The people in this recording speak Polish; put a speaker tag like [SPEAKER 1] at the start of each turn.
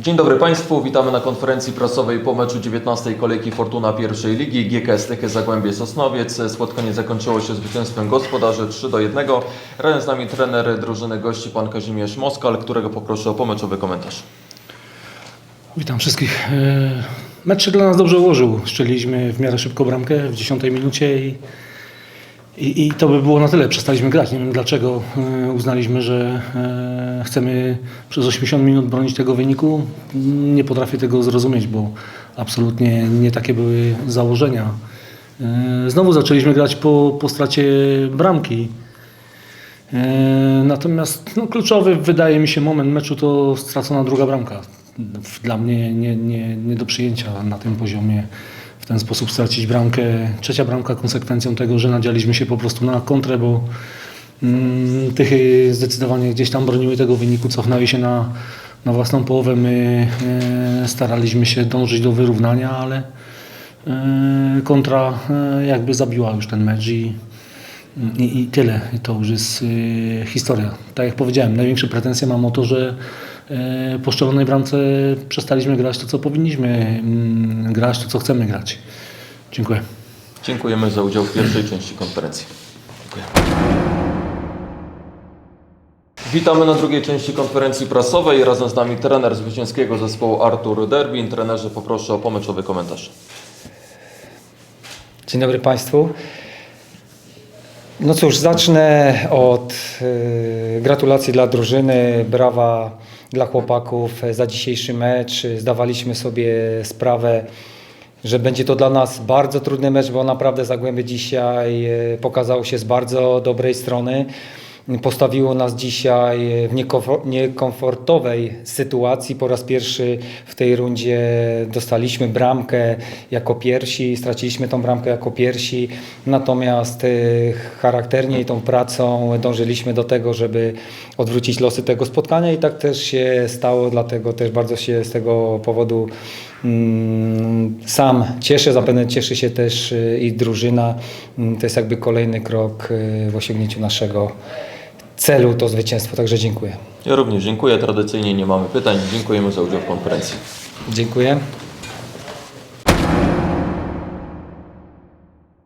[SPEAKER 1] Dzień dobry Państwu, witamy na konferencji prasowej po meczu 19 kolejki Fortuna pierwszej ligi GKS Tychy Zagłębie Sosnowiec. Spotkanie zakończyło się zwycięstwem gospodarzy 3 do 1. Razem z nami trener drużyny gości pan Kazimierz Moskal, którego poproszę o pomeczowy komentarz.
[SPEAKER 2] Witam wszystkich. E, Mecz się dla nas dobrze ułożył. Strzeliliśmy w miarę szybko bramkę w 10 minucie i, i, i to by było na tyle. Przestaliśmy grać. Nie wiem dlaczego e, uznaliśmy, że e, chcemy przez 80 minut bronić tego wyniku. Nie potrafię tego zrozumieć, bo absolutnie nie takie były założenia. E, Znowu zaczęliśmy grać po, po stracie bramki. Natomiast no, kluczowy wydaje mi się moment meczu to stracona druga bramka. Dla mnie nie, nie, nie do przyjęcia na tym poziomie ten sposób stracić bramkę. Trzecia bramka konsekwencją tego, że nadzialiśmy się po prostu na kontrę, bo mm, Tychy zdecydowanie gdzieś tam broniły tego wyniku, cofnęły się na, na własną połowę. My e, staraliśmy się dążyć do wyrównania, ale e, kontra e, jakby zabiła już ten mecz i, i, I tyle. I to już jest historia. Tak jak powiedziałem, największe pretensje mam o to, że po szczelonej bramce przestaliśmy grać to, co powinniśmy mm, grać, to, co chcemy grać. Dziękuję.
[SPEAKER 1] Dziękujemy za udział w pierwszej części konferencji. Dziękuję. Witamy na drugiej części konferencji prasowej. Razem z nami trener zwycięskiego zespołu Artur Derbin. Trenerze poproszę o pomeczowy komentarz.
[SPEAKER 3] Dzień dobry Państwu. No cóż, zacznę od y, gratulacji dla drużyny, brawa dla chłopaków za dzisiejszy mecz. Zdawaliśmy sobie sprawę, że będzie to dla nas bardzo trudny mecz, bo naprawdę Zagłębie dzisiaj y, pokazało się z bardzo dobrej strony. Postawiło nas dzisiaj w niekomfo- niekomfortowej sytuacji. Po raz pierwszy w tej rundzie dostaliśmy bramkę jako pierwsi, straciliśmy tą bramkę jako pierwsi, natomiast y, charakternie i tą pracą dążyliśmy do tego, żeby odwrócić losy tego spotkania i tak też się stało, dlatego też bardzo się z tego powodu mm, sam cieszę, zapewne cieszy się też y, i drużyna. Mm, To jest jakby kolejny krok y, w osiągnięciu naszego celu, to zwycięstwo, także dziękuję.
[SPEAKER 1] Ja również dziękuję. Tradycyjnie nie mamy pytań. Dziękujemy za udział w konferencji.
[SPEAKER 3] Dziękuję.